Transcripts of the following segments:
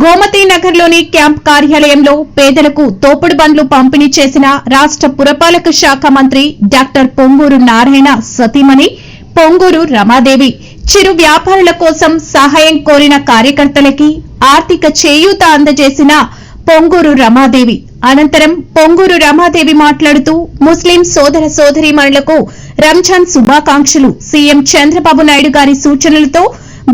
గోమతి నగర్లోని క్యాంప్ కార్యాలయంలో పేదలకు తోపుడు బండ్లు పంపిణీ చేసిన రాష్ట్ర పురపాలక శాఖ మంత్రి డాక్టర్ పొంగూరు నారాయణ సతీమణి పొంగూరు రమాదేవి చిరు వ్యాపారుల కోసం సహాయం కోరిన కార్యకర్తలకి ఆర్థిక చేయూత అందజేసిన పొంగూరు రమాదేవి. అనంతరం పొంగూరు రమాదేవి మాట్లాడుతూ ముస్లిం సోదర సోదరీమణులకు రంజాన్ శుభాకాంక్షలు. సీఎం చంద్రబాబు నాయుడు గారి సూచనలతో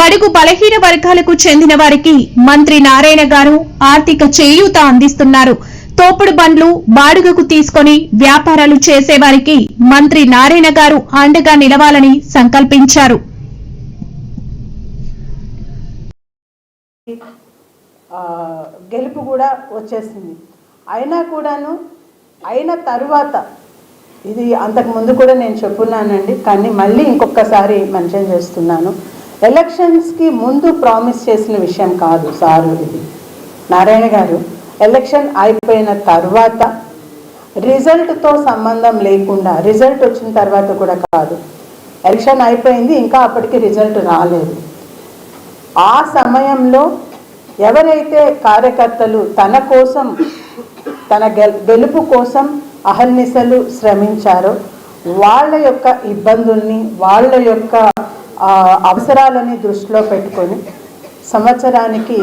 బడుగు బలహీన వర్గాలకు చెందిన వారికి మంత్రి నారాయణ గారు ఆర్థిక చేయూత అందిస్తున్నారు. తోపుడు బండ్లు బాడుగకు తీసుకొని వ్యాపారాలు చేసేవారికి మంత్రి నారాయణ గారు అండగా నిలవాలని సంకల్పించారు. గెలుపు కూడా వచ్చేసింది. అయినా కూడాను అయిన తరువాత ఇది అంతకు ముందు కూడా నేను చెప్పున్నానండి కానీ మళ్ళీ ఇంకొకసారి మెన్షన్ చేస్తున్నాను. ఎలక్షన్స్కి ముందు ప్రామిస్ చేసిన విషయం కాదు సారు ఇది. నారాయణ గారు ఎలక్షన్ అయిపోయిన తర్వాత రిజల్ట్తో సంబంధం లేకుండా రిజల్ట్ వచ్చిన తర్వాత కూడా కాదు. ఎలక్షన్ అయిపోయింది ఇంకా అప్పటికి రిజల్ట్ రాలేదు. ఆ సమయంలో ఎవరైతే కార్యకర్తలు తన కోసం తన గెల్ గెలుపు కోసం అహర్నిశలు శ్రమించారో. వాళ్ళ యొక్క ఇబ్బందుల్ని వాళ్ళ యొక్క అవసరాలని దృష్టిలో పెట్టుకొని సంవత్సరానికి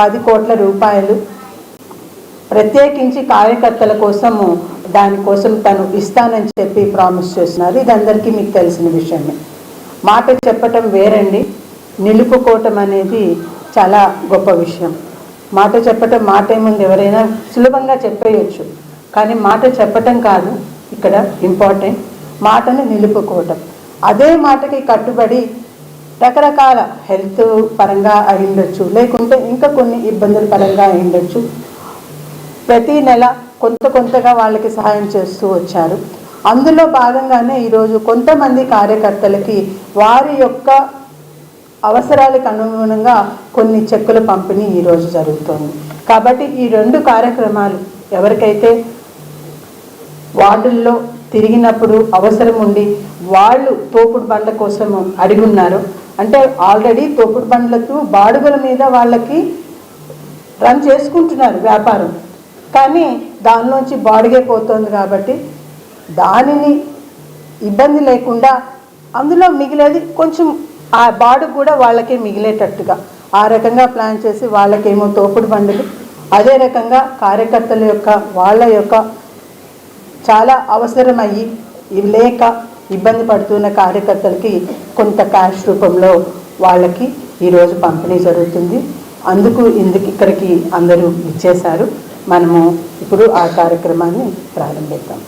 పది కోట్ల రూపాయలు ప్రత్యేకించి కార్యకర్తల కోసము దానికోసం తను ఇస్తానని చెప్పి ప్రామిస్ చేస్తున్నారు. ఇది అందరికీ మీకు తెలిసిన విషయమే. మాట చెప్పటం వేరండి. నిలుపుకోవటం అనేది చాలా గొప్ప విషయం. మాట చెప్పటం మాట ఏముంది ఎవరైనా సులభంగా చెప్పేయచ్చు. కానీ మాట చెప్పటం కాదు. ఇక్కడ ఇంపార్టెంట్ మాటను నిలుపుకోవటం. అదే మాటకి కట్టుబడి రకరకాల హెల్త్ పరంగా అయిండొచ్చు. లేకుంటే ఇంకా కొన్ని ఇబ్బందుల పరంగా అయిండొచ్చు. ప్రతి నెల కొంత కొంతగా వాళ్ళకి సహాయం చేస్తూ వచ్చారు. అందులో భాగంగానే ఈరోజు కొంతమంది కార్యకర్తలకి వారి యొక్క అవసరాలకు అనుగుణంగా కొన్ని చెక్కుల పంపిణీ ఈరోజు జరుగుతోంది. కాబట్టి ఈ రెండు కార్యక్రమాలు ఎవరికైతే వార్డుల్లో తిరిగినప్పుడు అవసరం ఉండి వాళ్ళు తోపుడు బండ్ల కోసం అడిగున్నారు. అంటే ఆల్రెడీ తోపుడు బండ్లకు బాడుగల మీద వాళ్ళకి రన్ చేసుకుంటున్నారు వ్యాపారం. కానీ దానిలోంచి బాడుగే పోతుంది కాబట్టి దానిని ఇబ్బంది లేకుండా అందులో మిగిలేది కొంచెం ఆ బాడు కూడా వాళ్ళకి మిగిలేటట్టుగా. ఆ రకంగా ప్లాన్ చేసి వాళ్ళకేమో తోపుడు బండులు అదే రకంగా కార్యకర్తల యొక్క వాళ్ళ యొక్క చాలా అవసరమయ్యి లేక ఇబ్బంది పడుతున్న కార్యకర్తలకి కొంత క్యాష్ రూపంలో వాళ్ళకి ఈరోజు పంపిణీ జరుగుతుంది. అందుకు ఇందుకు ఇక్కడికి అందరూ ఇచ్చేశారు మనము ఇప్పుడు ఆ కార్యక్రమాన్ని ప్రారంభిద్దాం.